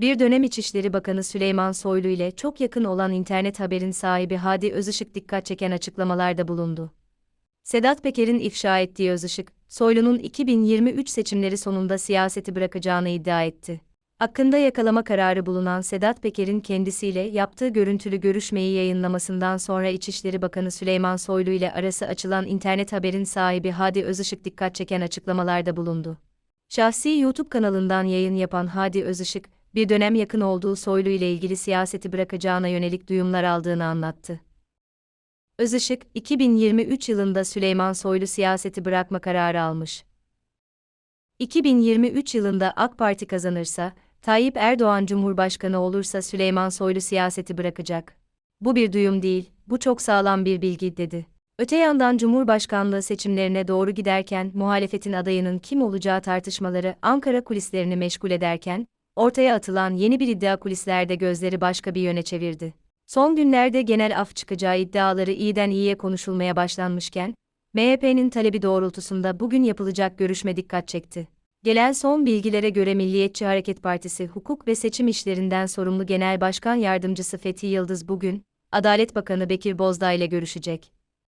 Bir dönem İçişleri Bakanı Süleyman Soylu ile çok yakın olan internet haberin sahibi Hadi Özışık dikkat çeken açıklamalarda bulundu. Sedat Peker'in ifşa ettiği Özışık, Soylu'nun 2023 seçimleri sonunda siyaseti bırakacağını iddia etti. Hakkında yakalama kararı bulunan Sedat Peker'in kendisiyle yaptığı görüntülü görüşmeyi yayınlamasından sonra İçişleri Bakanı Süleyman Soylu ile arası açılan internet haberin sahibi Hadi Özışık dikkat çeken açıklamalarda bulundu. Şahsi YouTube kanalından yayın yapan Hadi Özışık, bir dönem yakın olduğu Soylu ile ilgili siyaseti bırakacağına yönelik duyumlar aldığını anlattı. Özışık, 2023 yılında Süleyman Soylu siyaseti bırakma kararı almış. 2023 yılında AK Parti kazanırsa, Tayyip Erdoğan Cumhurbaşkanı olursa Süleyman Soylu siyaseti bırakacak. Bu bir duyum değil, bu çok sağlam bir bilgi dedi. Öte yandan Cumhurbaşkanlığı seçimlerine doğru giderken muhalefetin adayının kim olacağı tartışmaları Ankara kulislerini meşgul ederken, ortaya atılan yeni bir iddia kulislerde gözleri başka bir yöne çevirdi. Son günlerde genel af çıkacağı iddiaları iyiden iyiye konuşulmaya başlanmışken, MHP'nin talebi doğrultusunda bugün yapılacak görüşme dikkat çekti. Gelen son bilgilere göre Milliyetçi Hareket Partisi Hukuk ve Seçim İşlerinden sorumlu Genel Başkan Yardımcısı Fethi Yıldız bugün, Adalet Bakanı Bekir Bozdağ ile görüşecek.